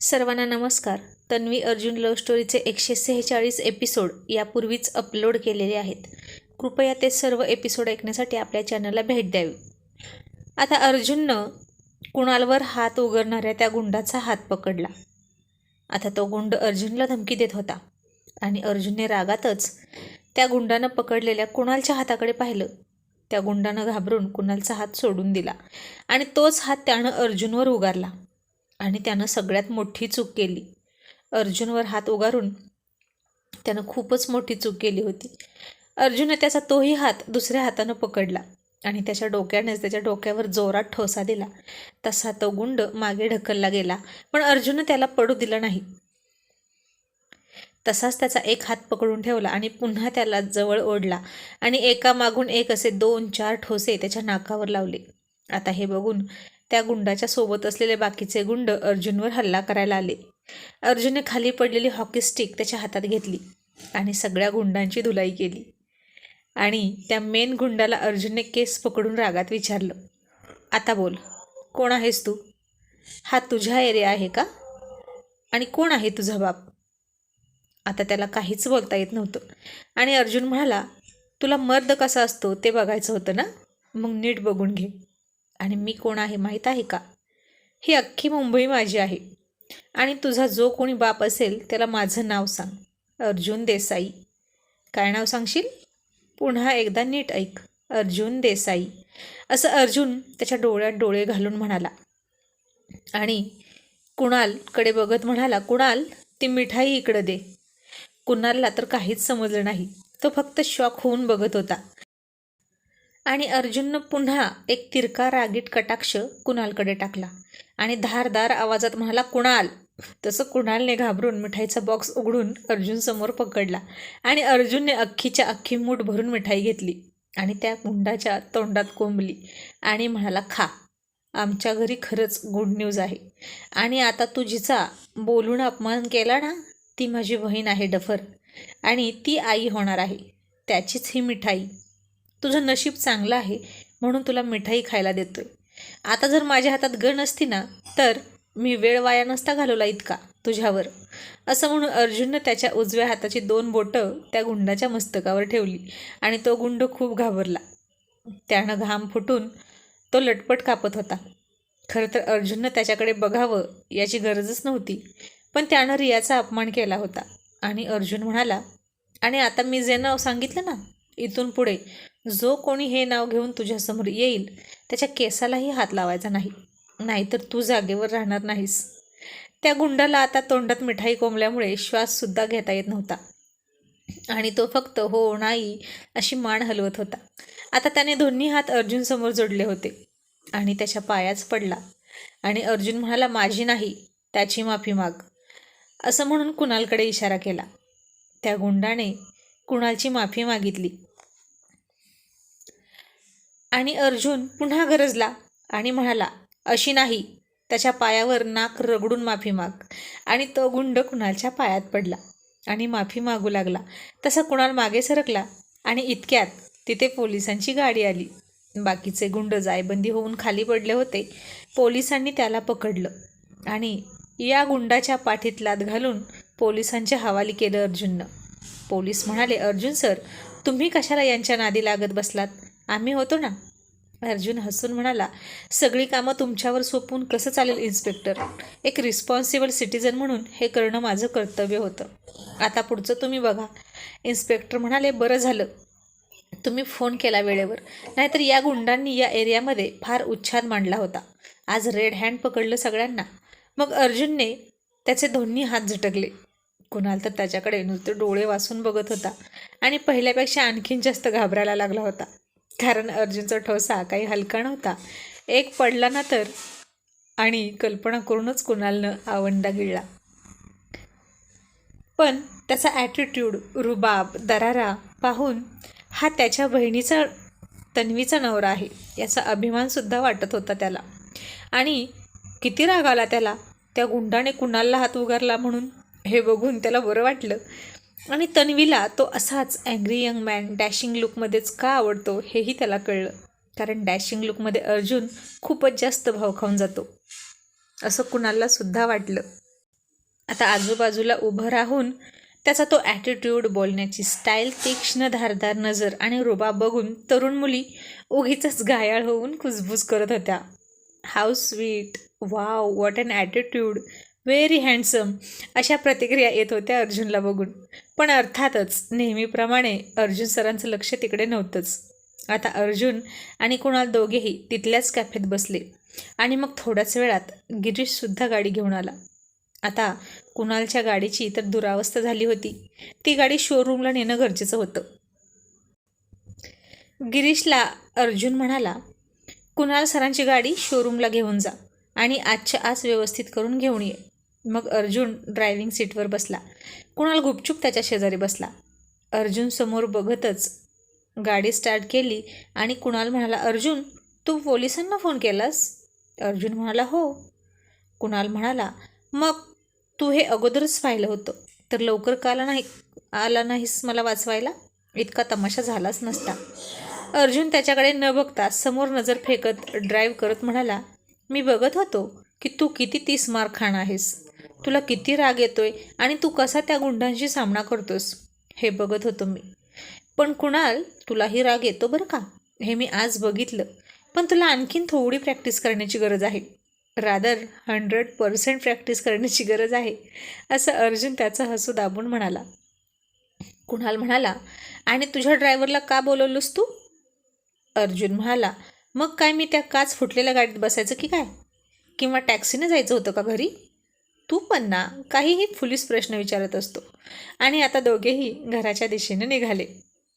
सर्वांना नमस्कार. तन्वी अर्जुन लव्ह स्टोरीचे एकशे सेहेचाळीस एपिसोड यापूर्वीच अपलोड केलेले आहेत. कृपया ते सर्व एपिसोड ऐकण्यासाठी आपल्या चॅनलला भेट द्यावी. आता अर्जुननं कुणालवर हात उघडणाऱ्या त्या गुंडाचा हात पकडला. आता तो गुंड अर्जुनला धमकी देत होता आणि अर्जुनने रागातच त्या गुंडानं पकडलेल्या कुणालच्या हाताकडे पाहिलं. त्या गुंडानं घाबरून कुणालचा हात सोडून दिला आणि तोच हात त्यानं अर्जुनवर उगारला. आणि त्यानं सगळ्यात मोठी चूक केली. अर्जुनवर हात उगारून त्यानं खूपच मोठी चूक केली होती. अर्जुनने त्याचा तोही हात दुसऱ्या हातानं पकडला आणि त्याच्या डोक्यानेच त्याच्या डोक्यावर जोरात ठोसा दिला. तसा तो गुंड मागे ढकलला गेला पण अर्जुननं त्याला पडू दिलं नाही. तसाच त्याचा एक हात पकडून ठेवला आणि पुन्हा त्याला जवळ ओढला आणि एका मागून एक असे दोन चार ठोसे त्याच्या नाकावर लावले. आता हे बघून त्या गुंडाच्या सोबत असलेले बाकीचे गुंड अर्जुनवर हल्ला करायला आले. अर्जुनने खाली पडलेली हॉकी स्टिक त्याच्या हातात घेतली आणि सगळ्या गुंडांची धुलाई केली. आणि त्या मेन गुंडाला अर्जुनने केस पकडून रागात विचारलं आता बोल कोण आहेस तू? हा तुझा एरिया आहे का? आणि कोण आहे तुझा बाप? आता त्याला काहीच बोलता येत नव्हतं. आणि अर्जुन म्हणाला तुला मर्द कसा असतो ते बघायचं होतं ना? मग नीट बघून घे. आणि मी कोण आहे माहीत आहे का? ही अख्खी मुंबई माझी आहे. आणि तुझा जो कोणी बाप असेल त्याला माझं नाव सांग. अर्जुन देसाई. काय नाव सांगशील? पुन्हा एकदा नीट ऐक. अर्जुन देसाई. असं अर्जुन त्याच्या डोळ्यात डोळे घालून म्हणाला. आणि कुणालकडे बघत म्हणाला कुणाल ती मिठाई इकडं दे. कुणालला तर काहीच समजलं नाही. तो फक्त शॉक होऊन बघत होता. आणि अर्जुननं पुन्हा एक तिरका रागीट कटाक्ष कुणालकडे टाकला. आणि धारदार आवाजात म्हणाला कुणाल. तसं कुणालने घाबरून मिठाईचा बॉक्स उघडून अर्जुन समोर पकडला आणि अर्जुनने अख्खीच्या अख्खी मूठ भरून मिठाई घेतली आणि त्या गुंडाच्या तोंडात कोंबली आणि म्हणाला खा. आमच्या घरी खरंच गुड न्यूज आहे. आणि आता तू जिचा बोलून अपमान केला ना ती माझी बहीण आहे डफर. आणि ती आई होणार आहे. त्याचीच ही मिठाई. तुझं नशीब चांगलं आहे म्हणून तुला मिठाई खायला देतोय. आता जर माझ्या हातात गण असती ना तर मी वेळ वाया नसता घालवला इतका तुझ्यावर. असं म्हणून अर्जुननं त्याच्या उजव्या हाताची दोन बोटं त्या गुंडाच्या मस्तकावर ठेवली आणि तो गुंड खूप घाबरला. त्यानं घाम फुटून तो लटपट कापत होता. खरं तर अर्जुननं त्याच्याकडे बघावं याची गरजच नव्हती पण त्यानं रियाचा अपमान केला होता आणि अर्जुन म्हणाला आणि आता मी जे नाव सांगितलं ना इथून पुढे जो कोणी हे नाव घेऊन तुझ्यासमोर येईल त्याच्या केसालाही हात लावायचा नाही. नाहीतर तू जागेवर राहणार नाहीस. त्या गुंडाला आता तोंडात मिठाई कोंबल्यामुळे श्वाससुद्धा घेता येत नव्हता. आणि तो फक्त हो नाही अशी मान हलवत होता. आता त्याने दोन्ही हात अर्जुनसमोर जोडले होते आणि त्याच्या पायाच पडला. आणि अर्जुन म्हणाला माझी नाही त्याची माफी माग. असं म्हणून कुणालकडे इशारा केला. त्या गुंडाने कुणालची माफी मागितली. आणि अर्जुन पुन्हा गरजला आणि म्हणाला अशी नाही. त्याच्या पायावर नाक रगडून माफी माग. आणि तो गुंड कुणालच्या पायात पडला आणि माफी मागू लागला. तसा कुणाल मागे सरकला आणि इतक्यात तिथे पोलिसांची गाडी आली. बाकीचे गुंड जायबंदी होऊन खाली पडले होते. पोलिसांनी त्याला पकडलं आणि या गुंडाच्या पाठीत लाद घालून पोलिसांच्या हवाली केलं अर्जुननं. पोलीस म्हणाले अर्जुन सर तुम्ही कशाला यांच्या नादी लागत बसलात? आम्ही होतो ना. अर्जुन हसून म्हणाला सगळी कामं तुमच्यावर सोपवून कसं चालेल इन्स्पेक्टर? एक रिस्पॉन्सिबल सिटीजन म्हणून हे करणं माझं कर्तव्य होतं. आता पुढचं तुम्ही बघा. इन्स्पेक्टर म्हणाले बरं झालं. तुम्ही फोन केला वेळेवर. नाहीतर या गुंडांनी या एरियामध्ये फार उच्छाद मांडला होता. आज रेड हँड पकडलं सगळ्यांना. मग अर्जुनने त्याचे दोन्ही हात झटकले. कुणाल तर त्याच्याकडे नुसते डोळे वाचून बघत होता आणि पहिल्यापेक्षा आणखीन जास्त घाबरायला लागला होता. कारण अर्जुनचा ठोसा काही हलका नव्हता. एक पडला ना तर? आणि कल्पना करूनच कुणालनं आवंडा गिळला. पण त्याचा ॲटिट्यूड रुबाब दरारा पाहून हा त्याच्या बहिणीचा तन्वीचा नवरा आहे याचा अभिमानसुद्धा वाटत होता त्याला. आणि किती राग आला त्याला? त्या गुंडाने कुणालला हात उगारला म्हणून? हे बघून त्याला बरं वाटलं. आणि तन्वीला तो असाच अँग्री यंग मॅन डॅशिंग लुकमध्येच का आवडतो हेही त्याला कळलं. कारण डॅशिंग लुकमध्ये अर्जुन खूपच जास्त भाव खाऊन जातो. असं कुणाला सुद्धा वाटलं. आता आजूबाजूला उभं राहून त्याचा तो ॲटिट्यूड बोलण्याची स्टाईल तीक्ष्ण धारदार नजर आणि रुबा बघून तरुण मुली उगीच घायाळ होऊन कुजबूज करत होत्या. How sweet wow what an attitude very handsome अशा प्रतिक्रिया येत होत्या अर्जुनला बघून. पण अर्थातच नेहमीप्रमाणे अर्जुन सरांचं लक्ष तिकडे नव्हतंच. आता अर्जुन आणि कुणाल दोघेही तिथल्याच कॅफेत बसले आणि मग थोड्याच वेळात गिरीशसुद्धा गाडी घेऊन आला. आता कुणालच्या गाडीची तर दुरावस्था झाली होती. ती गाडी शोरूमला नेणं गरजेचं होतं. गिरीशला अर्जुन म्हणाला कुणाल सरांची गाडी शोरूमला घेऊन जा आणि आजच्या आज व्यवस्थित करून घेऊन ये. मग अर्जुन ड्रायव्हिंग सीटवर बसला. कुणाल गुपचूप त्याच्या शेजारी बसला. अर्जुन समोर बघतच गाडी स्टार्ट केली आणि कुणाल म्हणाला अर्जुन तू पोलिसांना फोन केलास? अर्जुन म्हणाला हो. कुणाल म्हणाला मग तू हे अगोदरच पाहिलं होतं तर लवकर का आला नाही आला नाहीस मला वाचवायला? इतका तमाशा झालाच नसता. अर्जुन त्याच्याकडे न बघता समोर नजर फेकत ड्राईव्ह करत म्हणाला मी बघत होतो की तू किती तीस मार खाण आहेस. तुला किती राग येतोय आणि तू कसा त्या गुंडांशी सामना करतोस? हे बघत होतो मी. पण कुणाल तुलाही राग येतो बरं का? हे मी आज बघितलं. पण तुला आणखीन थोडी प्रॅक्टिस करण्याची गरज आहे. रादर हंड्रेड पर्सेंट प्रॅक्टिस करण्याची गरज आहे असं अर्जुन त्याचा हसू दाबून म्हणाला. कुणाल म्हणाला आणि तुझ्या ड्रायव्हरला का बोलवलंस तू? अर्जुन म्हणाला मग काय मी त्या काच फुटलेल्या गाडीत बसायचं की काय? किंवा टॅक्सीने जायचं होतं का घरी? तू पण ना काहीही फुलीस प्रश्न विचारत असतो. आणि आता दोघेही घराच्या दिशेने निघाले.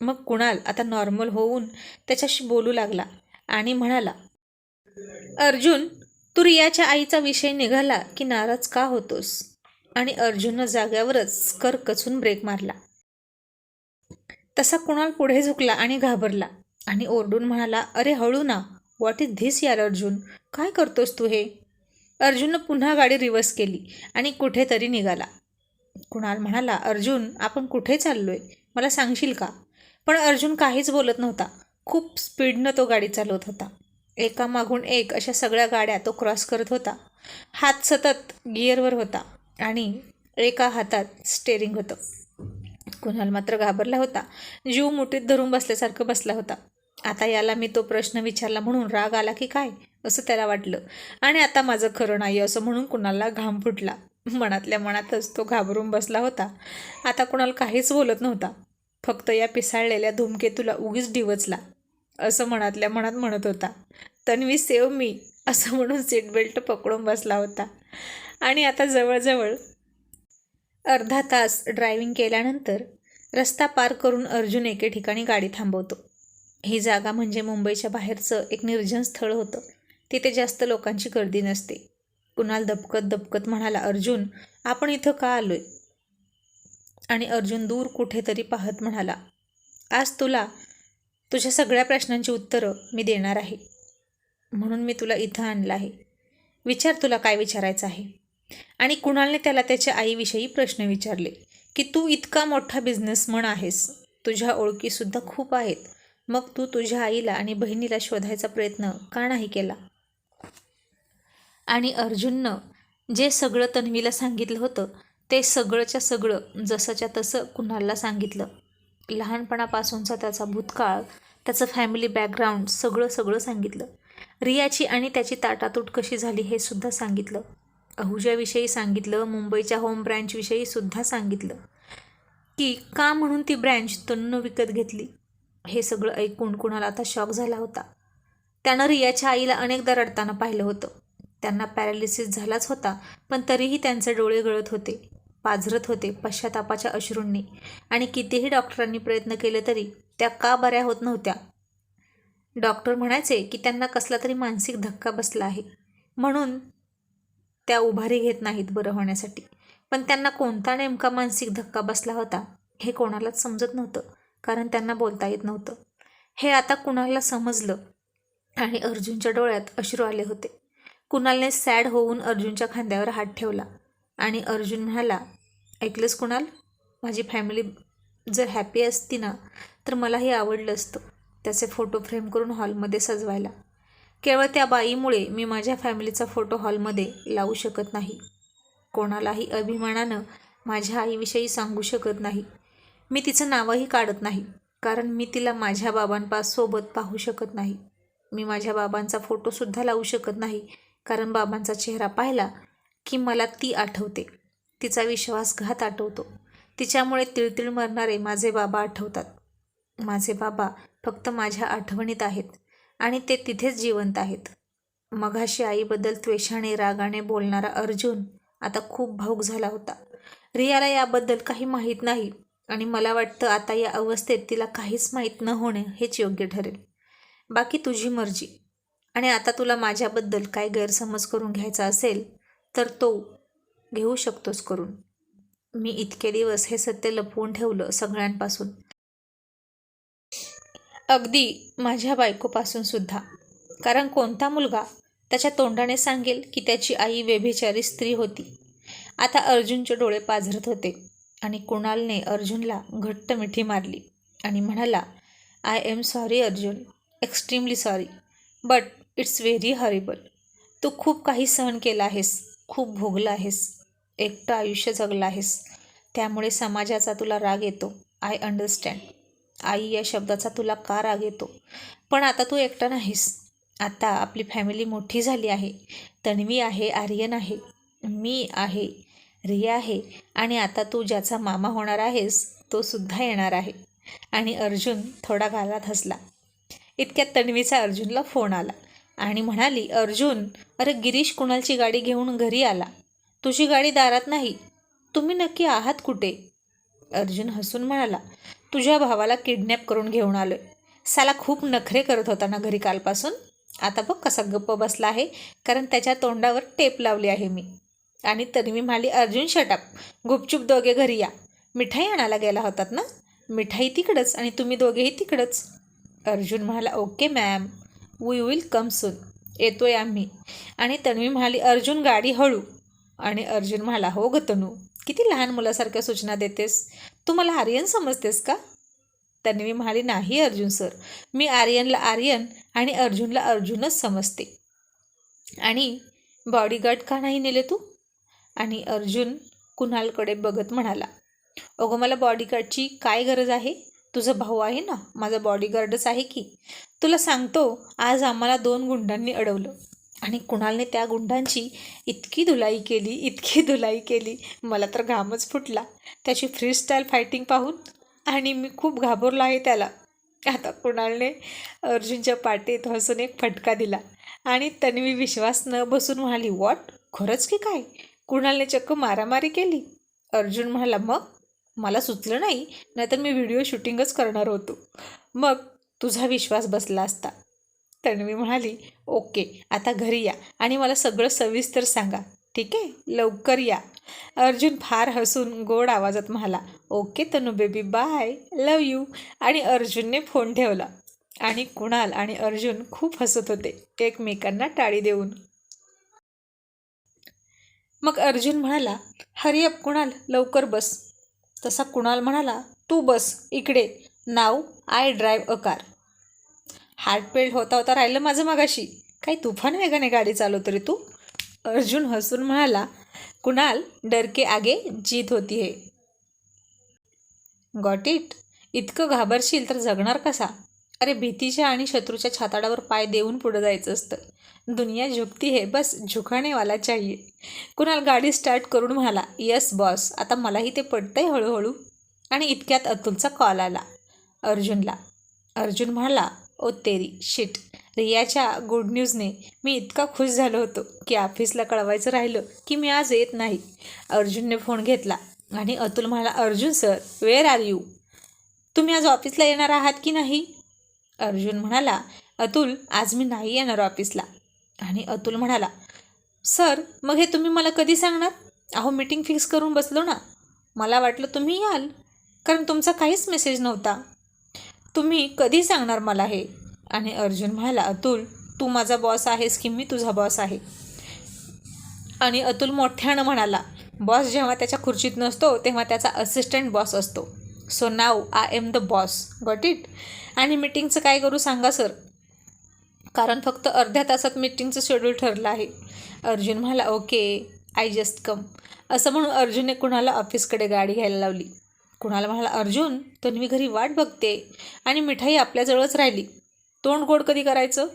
मग कुणाल आता नॉर्मल होऊन त्याच्याशी बोलू लागला आणि म्हणाला अर्जुन तू रियाच्या आईचा विषय निघाला की नाराज का होतोस? आणि अर्जुननं जाग्यावरच कर कचून ब्रेक मारला. तसा कुणाल पुढे झुकला आणि घाबरला आणि ओरडून म्हणाला अरे हळू ना व्हॉट इज धिस यार अर्जुन? काय करतोस तू हे? अर्जुननं पुन्हा गाडी रिव्हर्स केली आणि कुठेतरी निघाला. कुणाल म्हणाला अर्जुन आपण कुठे चाललोय? मला सांगशील का? पण अर्जुन काहीच बोलत नव्हता. खूप स्पीडनं तो गाडी चालवत होता. एका मागून एक अशा सगळ्या गाड्या तो क्रॉस करत होता. हात सतत गिअरवर होता आणि एका हातात स्टेअरिंग होतं. कुणाल मात्र घाबरला होता. जीव मुठीत धरून बसल्यासारखं बसला होता. आता याला मी तो प्रश्न विचारला म्हणून राग आला की काय? असं त्याला वाटलं. आणि आता माझं खरं नाही असं म्हणून कुणाला घाम फुटला. मनातल्या मनातच तो घाबरून बसला होता. आता कुणाला काहीच बोलत नव्हता. फक्त या पिसाळलेल्या धूमकेतूला उगीच डिवचला. असं मनातल्या मनात म्हणत होता. तन्वी सेव मी असं म्हणून सीटबेल्ट पकडून बसला होता. आणि आता जवळजवळ अर्धा तास ड्रायव्हिंग केल्यानंतर रस्ता पार करून अर्जुन एके ठिकाणी गाडी थांबवतो. ही जागा म्हणजे मुंबईच्या बाहेरचं एक निर्जन स्थळ होतं. तिथे जास्त लोकांची गर्दी नसते. कुणाल दबकत दबकत म्हणाला अर्जुन आपण इथं का आलोय? आणि अर्जुन दूर कुठेतरी पाहत म्हणाला आज तुला तुझ्या सगळ्या प्रश्नांची उत्तरं मी देणार आहे. म्हणून मी तुला इथं आणलं आहे. विचार तुला काय विचारायचं आहे. आणि कुणालने त्याला त्याच्या आईविषयी प्रश्न विचारले की तू इतका मोठा बिझनेसमन आहेस. तुझ्या ओळखीसुद्धा खूप आहेत. मग तू तुझ्या आईला आणि बहिणीला शोधायचा प्रयत्न का नाही केला? आणि अर्जुननं जे सगळं तन्वीला सांगितलं होतं ते सगळंच्या सगळं जसंच्या तसं कुणालला सांगितलं. लहानपणापासूनचा त्याचा भूतकाळ त्याचं फॅमिली बॅकग्राऊंड सगळं सगळं सांगितलं. रियाची आणि त्याची ताटातूट कशी झाली हे सुद्धा सांगितलं. अहुजाविषयी सांगितलं मुंबईच्या होम ब्रँचविषयी सुद्धा सांगितलं. की का म्हणून ती ब्रँच तन्न विकत घेतली? हे सगळं ऐकून कुणाला आता शॉक झाला होता? त्यानं रियाच्या आईला अनेकदा रडताना पाहिलं होतं. त्यांना पॅरालिसिस झालाच होता पण तरीही त्यांचे डोळे गळत होते पाझरत होते पश्चातापाच्या अश्रूंनी. आणि कितीही डॉक्टरांनी प्रयत्न केले तरी त्या का बऱ्या होत नव्हत्या? डॉक्टर म्हणायचे की त्यांना कसला तरी मानसिक धक्का बसला आहे. म्हणून त्या उभारी घेत नाहीत बरं होण्यासाठी. पण त्यांना कोणता नेमका मानसिक धक्का बसला होता हे कोणालाच समजत नव्हतं कारण त्यांना बोलता येत नव्हतं. हे आता कुणाला समजलं? आणि अर्जुनच्या डोळ्यात अश्रू आले होते. कुणालने सॅड होऊन अर्जुनच्या खांद्यावर हात ठेवला. आणि अर्जुन म्हणाला ऐकलंस कुणाल? माझी फॅमिली जर हॅपी असती ना तर मलाही आवडलं असतं त्याचे फोटो फ्रेम करून हॉलमध्ये सजवायला. केवळ त्या बाईमुळे मी माझ्या फॅमिलीचा फोटो हॉलमध्ये लावू शकत नाही. कोणालाही अभिमानानं माझ्या आईविषयी सांगू शकत नाही. मी तिचं नावही काढत नाही कारण मी तिला माझ्या बाबांपासोबत पाहू शकत नाही. मी माझ्या बाबांचा फोटोसुद्धा लावू शकत नाही कारण बाबांचा चेहरा पाहिला की मला ती आठवते. तिचा विश्वासघात आठवतो. तिच्यामुळे तिळतिळ मरणारे माझे बाबा आठवतात. माझे बाबा फक्त माझ्या आठवणीत आहेत आणि ते तिथेच जिवंत आहेत. मघाशी आईबद्दल त्वेषाने रागाने बोलणारा अर्जुन आता खूप भाऊक झाला होता. रियाला याबद्दल काही माहीत नाही आणि मला वाटतं आता या अवस्थेत तिला काहीच माहीत न होणे हेच योग्य ठरेल. बाकी तुझी मर्जी. आणि आता तुला माझ्याबद्दल काय गैरसमज करून घ्यायचा असेल तर तो घेऊ शकतोस करून. मी इतके दिवस हे सत्य लपवून ठेवलं सगळ्यांपासून. अगदी माझ्या बायकोपासून सुद्धा. कारण कोणता मुलगा त्याच्या तोंडाने सांगेल की त्याची आई व्यभिचारी स्त्री होती. आता अर्जुनचे डोळे पाझरत होते आणि कुणालने अर्जुनला घट्ट मिठी मारली आणि म्हणाला I am sorry Arjun. Extremely sorry but it's very horrible. तू खूप काही सहन केला आहेस खूप भोगलं आहेस एकटं आयुष्य जगलं आहेस. त्यामुळे समाजाचा तुला राग येतो आय अंडरस्टँड आई या शब्दाचा तुला का राग येतो? पण आता तू एकटा नाहीस. आता आपली फॅमिली मोठी झाली आहे. तन्वी आहे आर्यन आहे मी आहे रिया आहे. आणि आता तू ज्याचा मामा होणार आहेस तो सुद्धा येणार आहे. आणि अर्जुन थोडा गालात हसला. इतक्यात तन्वीचा अर्जुनला फोन आला. आणि म्हणाली अर्जुन अरे गिरीश कुणालची गाडी घेऊन घरी आला. तुझी गाडी दारात नाही. तुम्ही नक्की आहात कुठे? अर्जुन हसून म्हणाला तुझ्या भावाला किडनॅप करून घेऊन आलोय. साला खूप नखरे करत होता ना घरी कालपासून. आता बघ कसा गप्प बसला आहे कारण त्याच्या तोंडावर टेप लावली आहे मी. आणि तन्वी म्हणाली अर्जुन शटअप गुपचूप दोघे घरी या. मिठाई आणायला गेला होतात ना? मिठाई तिकडंच आणि तुम्ही दोघेही तिकडंच. अर्जुन म्हणाला okay ma'am we will come soon येतोय आम्ही. आणि तन्वी म्हणाली अर्जुन गाडी हळू. आणि अर्जुन म्हणाला हो गतनू किती लहान मुलासारख्या सूचना देतेस? तू मला आर्यन समजतेस का? तन्वी म्हणाली नाही अर्जुन सर मी आर्यनला आर्यन आणि अर्जुनला अर्जुनच समजते. आणि बॉडीगार्ड का नाही नेले तू? आणि अर्जुन कुणालकडे बघत म्हणाला अगं मला बॉडीगार्डची काय गरज आहे? तुझा भाऊ आहे ना? माझा बॉडीगार्डच आहे की? तुला सांगतो आज आम्हाला दोन गुंडांनी अडवलं. आणि कुणालने त्या गुंडांची इतकी धुलाई केली इतकी धुलाई केली मला तर घामच फुटला. त्याची फ्री स्टाईल फायटिंग पाहून आणि मी खूप घाबरलो आहे त्याला. आता कुणालने अर्जुनच्या पाठीत हसून एक फटका दिला. आणि तन्वी विश्वास न बसून म्हणाली वॉट खरंच की काय? कुणालने चक्क मारामारी केली? अर्जुन म्हणाला मग? मला सुचलं नाही नाहीतर मी व्हिडिओ शूटिंगच करणार होतो. मग तुझा विश्वास बसला असता. तन्वी म्हणाली ओके आता घरी या आणि मला सगळं सविस्तर सांगा. ठीक आहे? लवकर या. अर्जुन फार हसून गोड आवाजात म्हणाला okay Tanu baby bye love you आणि अर्जुनने फोन ठेवला आणि कुणाल आणि अर्जुन खूप हसत होते एकमेकांना टाळी देऊन. मग अर्जुन म्हणाला हरी अप कुणाल लवकर बस. तसा कुणाल म्हणाला तू बस इकडे. Now I drive a car हार्टपेल्ट होता होता राहिलं माझं मागाशी. काही तुफान वेगाने गाडी चालवतो रे तू? अर्जुन हसून म्हणाला कुणाल डरके आगे जीत होती हे. गॉट इट इतकं घाबरशील तर जगणार कसा? अरे भीतीच्या आणि शत्रूच्या छाताडावर पाय देऊन पुढं जायचं असतं. दुनिया झुकती हे बस झुकणेवाला चाहिए. कुणाल गाडी स्टार्ट करून म्हणाला यस बॉस आता मलाही ते पडतंय हळूहळू. आणि इतक्यात अतुलचा कॉल आला. अर्जुनला. अर्जुन म्हणाला ओ तेरी शिट रियाच्या गुड न्यूजने मी इतका खुश झालो होतो की ऑफिसला कळवायचं राहिलं की मी आज येत नाही. अर्जुनने फोन घेतला आणि अतुल म्हणाला Arjun sir where are you तुम्ही आज ऑफिसला येणार आहात की नाही? अर्जुन म्हणाला अतुल आज मी नाही येणार ऑफिसला. आणि अतुल म्हणाला सर मग हे तुम्ही मला कधी सांगणार? अहो मीटिंग फिक्स करून बसलो ना. मला वाटलं तुम्ही याल कारण तुमचा काहीच मेसेज नव्हता. तुम्ही कधी सांगणार मला हे? आणि अर्जुन म्हणाला अतुल तू माझा बॉस आहेस की मी तुझा बॉस आहे? आणि अतुल मोठ्यानं म्हणाला बॉस जेव्हा त्याच्या खुर्चीत नसतो तेव्हा त्याचा असिस्टंट बॉस असतो. So now I am the boss got it आणि मीटिंगचं काय करू सांगा सर कारण फक्त अर्ध्या तासात मीटिंगचं शेड्यूल ठरलं आहे. अर्जुन म्हणाला ओके आय जस्ट कम असं म्हणून अर्जुनने कुणाला ऑफिसकडे गाडी घ्यायला लावली. कुणाला म्हणाला अर्जुन तर मी घरी वाट बघते आणि मिठाई आपल्याजवळच राहिली. तोंड गोड कधी करायचं?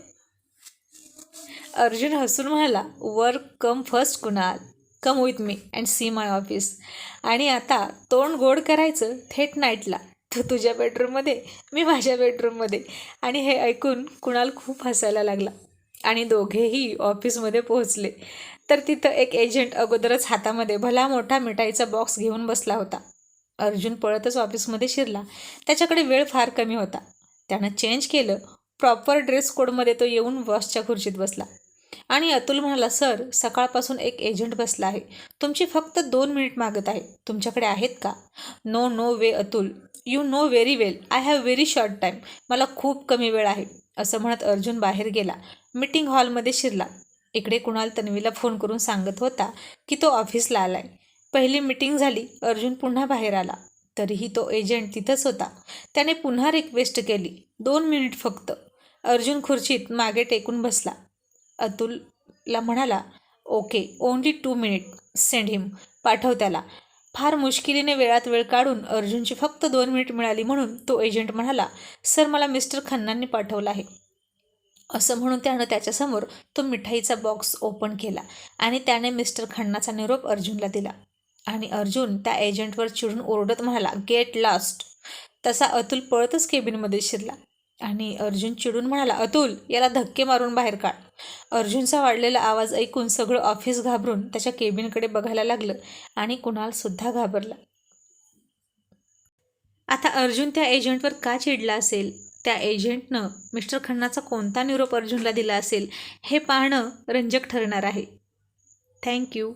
अर्जुन हसून म्हणाला work come first Kunal. Come with me and see my office आणि आता तोंड गोड करायचं थेट नाईटला तू तुझ्या बेडरूममध्ये मी माझ्या बेडरूममध्ये आणि हे ऐकून कुणाल खूप हसायला लागला. आणि दोघेही ऑफिसमध्ये पोहोचले. तर तिथं एक एजंट अगोदरच हातामध्ये भला मोठा मिठाईचा बॉक्स घेऊन बसला होता. अर्जुन पळतच ऑफिसमध्ये शिरला. त्याच्याकडे वेळ फार कमी होता. त्यानं चेंज केलं. प्रॉपर ड्रेस कोडमध्ये तो येऊन बॉसच्या खुर्चीत बसला. आणि अतुल म्हणाला सर सकाळपासून एक एजंट बसला आहे. तुमची फक्त दोन मिनिट मागत आहे. तुमच्याकडे आहेत का? No no way Atul. You know very well I have very short time मला खूप कमी वेळ आहे. असं म्हणत अर्जुन बाहेर गेला. मीटिंग हॉलमध्ये शिरला. इकडे कुणाल तन्वीला फोन करून सांगत होता की तो ऑफिसला आलाय. पहिली मीटिंग झाली. अर्जुन पुन्हा बाहेर आला. तरीही तो एजंट तिथंच होता. त्याने पुन्हा रिक्वेस्ट केली. दोन मिनिट फक्त. अर्जुन खुर्चीत मागे टेकून बसला. अतुलला म्हणाला okay only two minute send him पाठव त्याला. फार मुश्किलीने वेळात वेळ काढून अर्जुनची फक्त दोन मिनिट मिळाली म्हणून तो एजंट म्हणाला सर मला मिस्टर खन्नांनी पाठवलं आहे. असं म्हणून त्यानं त्याच्यासमोर तो मिठाईचा बॉक्स ओपन केला आणि त्याने मिस्टर खन्नाचा निरोप अर्जुनला दिला. आणि अर्जुन त्या एजंटवर चिडून ओरडत म्हणाला गेट लास्ट तसा अतुल पळतच केबिनमध्ये शिरला. आणि अर्जुन चिडून म्हणाला अतुल याला धक्के मारून बाहेर काढ. अर्जुनचा वाढलेला आवाज ऐकून सगळं ऑफिस घाबरून त्याच्या केबिनकडे बघायला लागलं आणि कुणालसुद्धा घाबरला. आता अर्जुन त्या एजंटवर का चिडला असेल? त्या एजंटनं मिस्टर खन्नाचा कोणता निरोप अर्जुनला दिला असेल हे पाहणं रंजक ठरणार आहे. थँक्यू